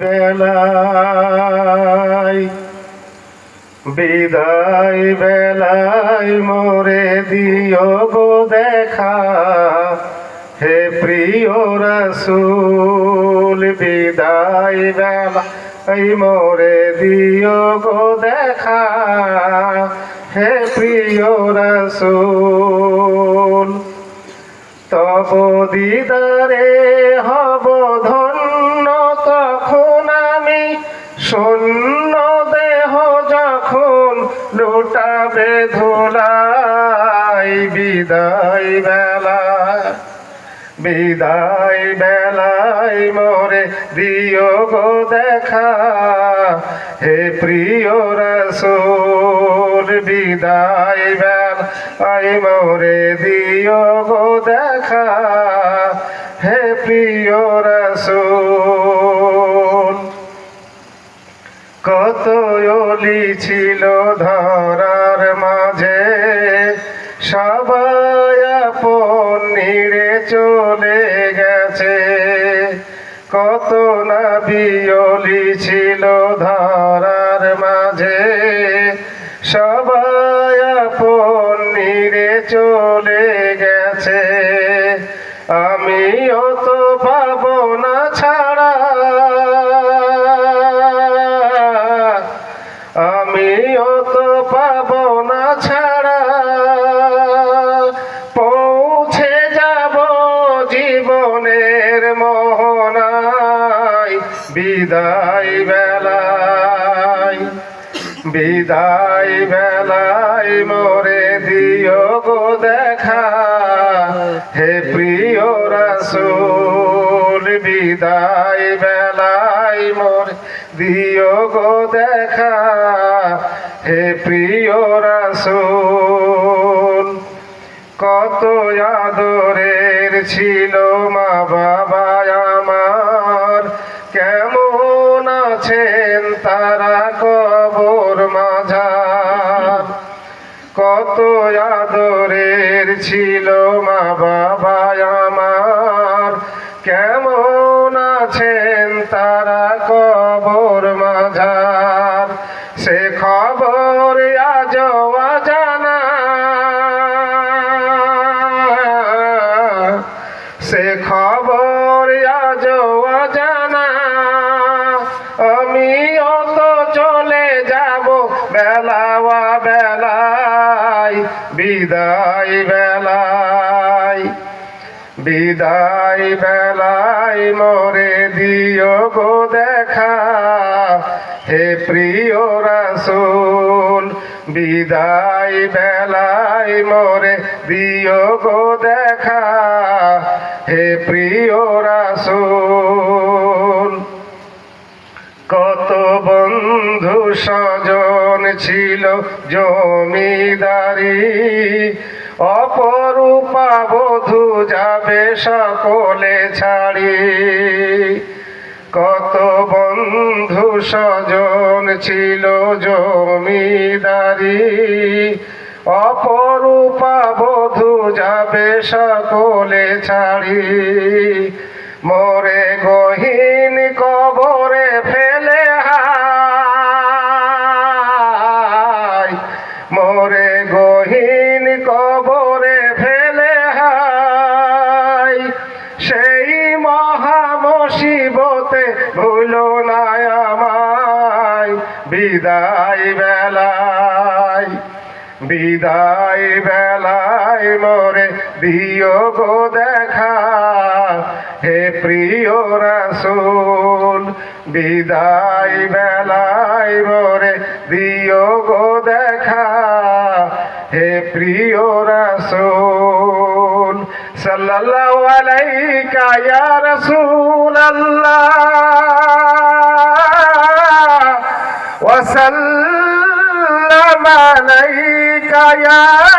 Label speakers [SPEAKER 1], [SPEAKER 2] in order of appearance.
[SPEAKER 1] বেলায়, বিদায় বেলায় মোরে দিও গো দেখা। হে প্রিয় রসুল, বিদায় বেলায় মোরে দিও গো দেখা। হে প্রিয় রসুল, তব দিদারে হব ধুলাই বিদায় বেলা, বিদায় বেলায় মোরে দিও গো দেখা। হে প্রিয় রসুল, বিদায় বেলায় মোরে দিও গো দেখা। হে প্রিয় রসুল, কত ছিল ধরার মাঝে চলে গেছে। কত না বিয়লি ছিল ধরার মাঝে। সবাই আপন নিরে চলে গেছে। আমি তো বিদায় বেলায় মোরে দিও গো দেখা। হে প্রিয় রসুল, বিদায় বেলায় মোরে দিও গো দেখা। হে প্রিয় রসুল, কত আদরের ছিল মা বাবা আমার। কেমন আছেন তারা কবর মাঝার। কত আদরের ছিল মা বাবা আমার। কেমন আছেন তারা কবর মাঝার। সে খবর আজ জানা সে খবর আজ জানা বেলায় বিদায় বেলায় বিদায় বেলায় মোরে দিও গো দেখা। হে প্রিয় রাসুল, বিদায় বেলায় মরে দিও গো দেখা। হে প্রিয় রাসুল, কত বন্ধু স্বজন ছিল জমিদারি। অপরূপা বধু যাবে সকলে ছাড়ি। কত বন্ধু স্বজন ছিল জমিদারি। অপরূপা বধু যাবে সকলে ছাড়ি। মোরে গহীন বিদায় বেলায় বিদায় বেলায় মোরে দিও গো দেখা। হে প্রিয় রাসুল, বিদায় বেলায় মোরে দিও গো দেখা। হে প্রিয় রাসুল, সাল্লাল্লাহু আলাইকা ইয়া রাসূল আল্লাহ गा